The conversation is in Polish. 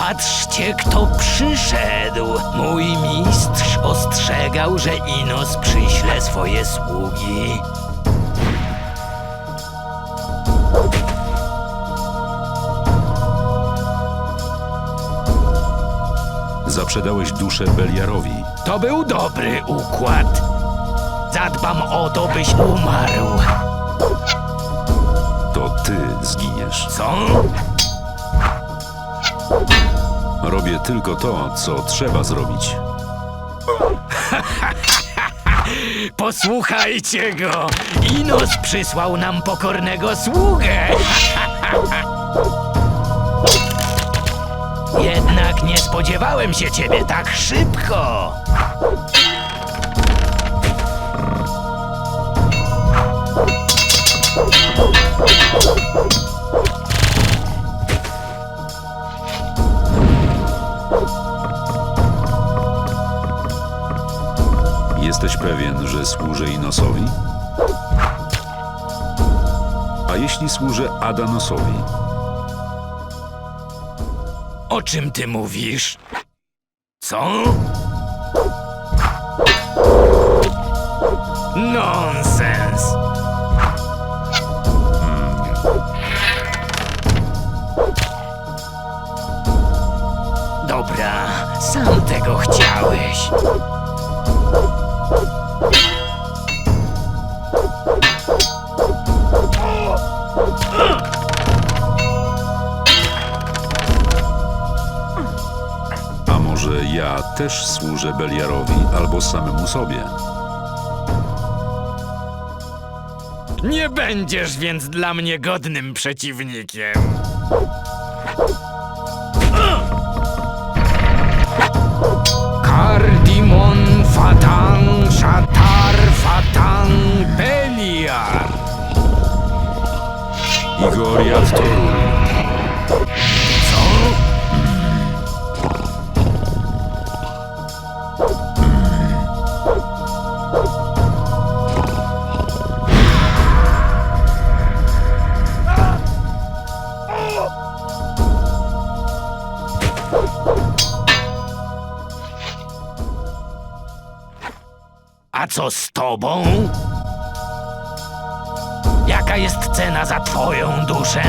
Patrzcie, kto przyszedł. Mój mistrz ostrzegał, że Inos przyśle swoje sługi. Zaprzedałeś duszę Beliarowi. To był dobry układ. Zadbam o to, byś umarł. To ty zginiesz. Co? Robię tylko to, co trzeba zrobić. Posłuchajcie go! Inos przysłał nam pokornego sługę! Jednak nie spodziewałem się ciebie tak szybko! Jesteś pewien, że służę Inosowi? A jeśli służę Adanosowi? O czym ty mówisz? Co? Nonsens! Dobra, sam tego chciałeś. A może ja też służę Beliarowi albo samemu sobie? Nie będziesz więc dla mnie godnym przeciwnikiem. Toruj. Co? A co z tobą? Jaka jest cena za twoją duszę?